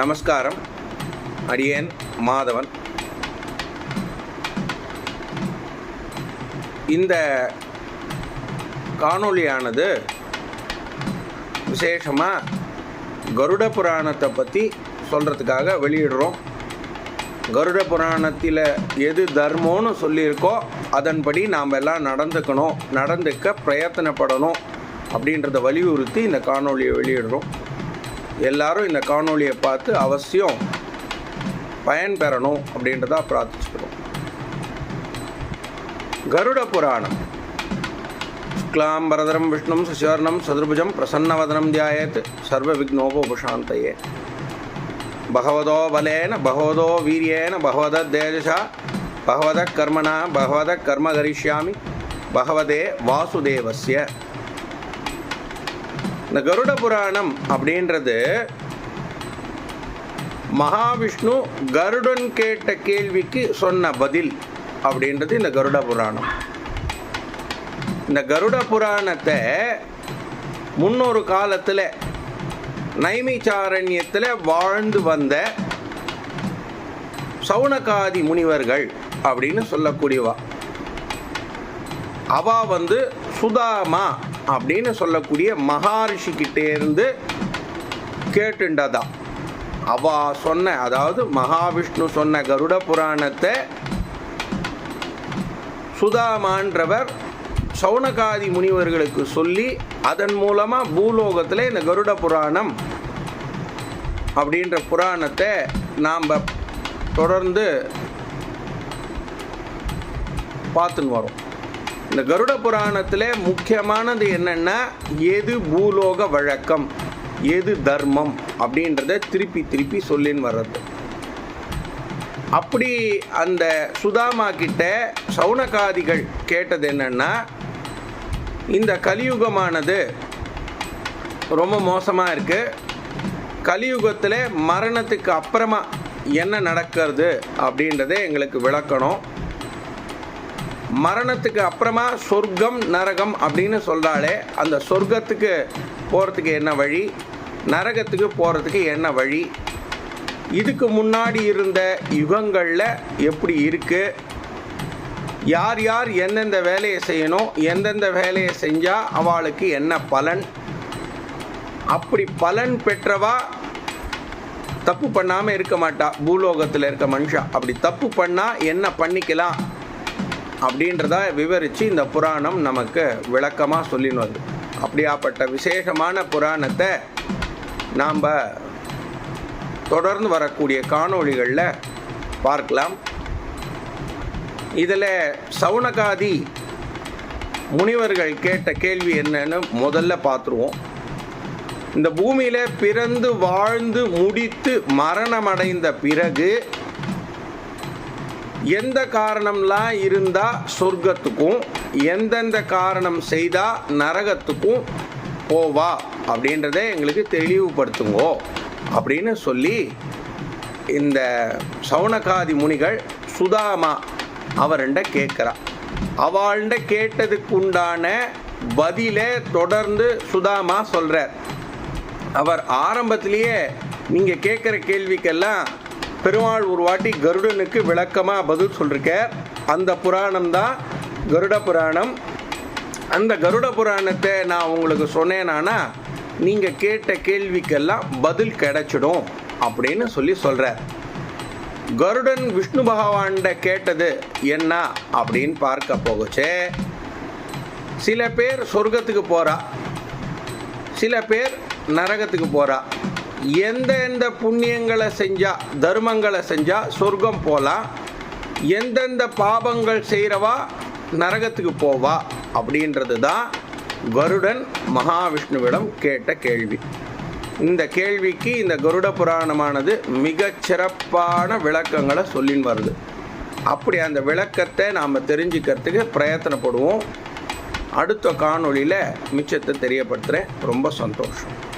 நமஸ்காரம். அடியேன் மாதவன். இந்த காணொளியானது விசேஷமாக கருட புராணத்தை பற்றி சொல்கிறதுக்காக வெளியிடுறோம். கருட புராணத்தில் எது தர்மம்னு சொல்லியிருக்கோ அதன்படி நாம் எல்லாம் நடந்துக்கணும் நடந்துக்க பிரயத்தனப்படணும் அப்படின்றத வலியுறுத்தி இந்த காணொளியை வெளியிடுறோம். எல்லாரும் இந்த காணொளியை பார்த்து அவசியம் பயன் பெறணும் அப்படின்றத பிரார்த்திச்சுக்கிறோம் கருட புராணம் शुक्लाम्बरधरं विष्णुं सशिवर्णं सदृभुजं प्रसन्नवदनं ध्यायेत् सर्वविघ्नोपशान्तये भगवतो बलेन भगवतो वीर्येण भगवदद्देजसा भगवतः कर्मणा भगवतः कर्म करिष्यामि பகவதே வாசுதேவஸ்ய இந்த கருட புராணம் அப்படின்றது மகாவிஷ்ணு கருடன் கேட்ட கேள்விக்கு சொன்ன பதில் அப்படின்றது இந்த கருட புராணம். இந்த கருட புராணத்தை முன்னொரு காலத்தில் நைமிச்சாரண்யத்தில் வாழ்ந்து வந்த சவுனகாதி முனிவர்கள் அப்படின்னு சொல்லக்கூடியவா. அவ வந்து சுதாமா அப்படின்னு சொல்லக்கூடிய மகாரிஷி கிட்டேருந்து கேட்டுண்டதா. அவ சொன்ன அதாவது மகாவிஷ்ணு சொன்ன கருட புராணத்தை சுதாமான்றவர் சௌனகாதி முனிவர்களுக்கு சொல்லி அதன் மூலமாக பூலோகத்தில் இந்த கருட புராணம் அப்படின்ற புராணத்தை நாம் தொடர்ந்து பார்த்துன்னு வரோம். இந்த கருட புராணத்தில் முக்கியமானது என்னென்னா எது பூலோக வழக்கம் எது தர்மம் அப்படின்றத திருப்பி திருப்பி சொல்லின்னு வர்றது. அப்படி அந்த சுதாமா கிட்ட சவுனகாதிகள் கேட்டது என்னென்னா இந்த கலியுகமானது ரொம்ப மோசமாக இருக்குது கலியுகத்தில் மரணத்துக்கு அப்புறமா என்ன நடக்கிறது அப்படின்றத எங்களுக்கு விளக்கணும். மரணத்துக்கு அப்புறமா சொர்க்கம் நரகம் அப்படின்னு சொல்கிறாலே அந்த சொர்க்கத்துக்கு போகிறதுக்கு என்ன வழி? நரகத்துக்கு போகிறதுக்கு என்ன வழி? இதுக்கு முன்னாடி இருந்த யுகங்களில் எப்படி இருக்குது யார் யார் எந்தெந்த வேலையை செய்யணும் எந்தெந்த வேலையை செஞ்சால் அவளுக்கு என்ன பலன்? அப்படி பலன் பெற்றவா தப்பு பண்ணாமல் இருக்க மாட்டா பூலோகத்தில் இருக்க மனுஷா. அப்படி தப்பு பண்ணால் என்ன பண்ணிக்கலாம்? அப்படின்றத விவரித்து இந்த புராணம் நமக்கு விளக்கமாக சொல்லினது. வருது அப்படியாப்பட்ட விசேஷமான புராணத்தை நாம் தொடர்ந்து வரக்கூடிய காணொளிகளில் பார்க்கலாம். இதில் சவுனகாதி முனிவர்கள் கேட்ட கேள்வி என்னன்னு முதல்ல பார்த்துருவோம் இந்த பூமியில் பிறந்து வாழ்ந்து முடித்து மரணமடைந்த பிறகு எந்த காரணம்லாம் இருந்தால் சொர்க்கத்துக்கும் எந்தெந்த காரணம் செய்தால் நரகத்துக்கும் போவா? அப்படின்றத எங்களுக்கு தெளிவுபடுத்துங்கோ. அப்படின்னு சொல்லி இந்த சவுனகாதி முனிகள் சுதாமா அவர்கிட்ட கேட்குறா. அவள்கிட்ட கேட்டதுக்கு உண்டான பதிலே தொடர்ந்து சுதாமா சொல்கிறார் அவர் ஆரம்பத்திலேயே நீங்கள் கேட்குற கேள்விக்கெல்லாம் பெருமாள் ஒரு வாட்டி கருடனுக்கு விளக்கமாக பதில் சொல்லிருக்கார். அந்த புராணம் தான் கருட புராணம். அந்த கருட புராணத்தை நான் உங்களுக்கு சொன்னேனானா நீங்கள் கேட்ட கேள்விக்கெல்லாம் பதில் கிடைச்சிடும் அப்படின்னு சொல்லி சொல்கிறார் கருடன் விஷ்ணு பகவான்கிட்ட கேட்டது என்ன அப்படின்னு பார்க்க போகுச்சே. சில பேர் சொர்க்கத்துக்கு போகிறா சில பேர் நரகத்துக்கு போகிறா எந்த எந்த புண்ணியங்களை செஞ்சால் தர்மங்களை செஞ்சால் சொர்க்கம் போகலாம் எந்தெந்த பாபங்கள் செய்கிறவா நரகத்துக்கு போவா அப்படின்றது தான் கருடன் மகாவிஷ்ணுவிடம் கேட்ட கேள்வி. இந்த கேள்விக்கு இந்த கருட புராணமானது மிகச் சிறப்பான விளக்கங்களை சொல்லின்னு வருது. அப்படி அந்த விளக்கத்தை நாம் தெரிஞ்சுக்கிறதுக்கு பிரயத்தனப்படுவோம். அடுத்த காணொளியில் மிச்சத்தை தெரியப்படுத்துகிறேன் ரொம்ப சந்தோஷம்.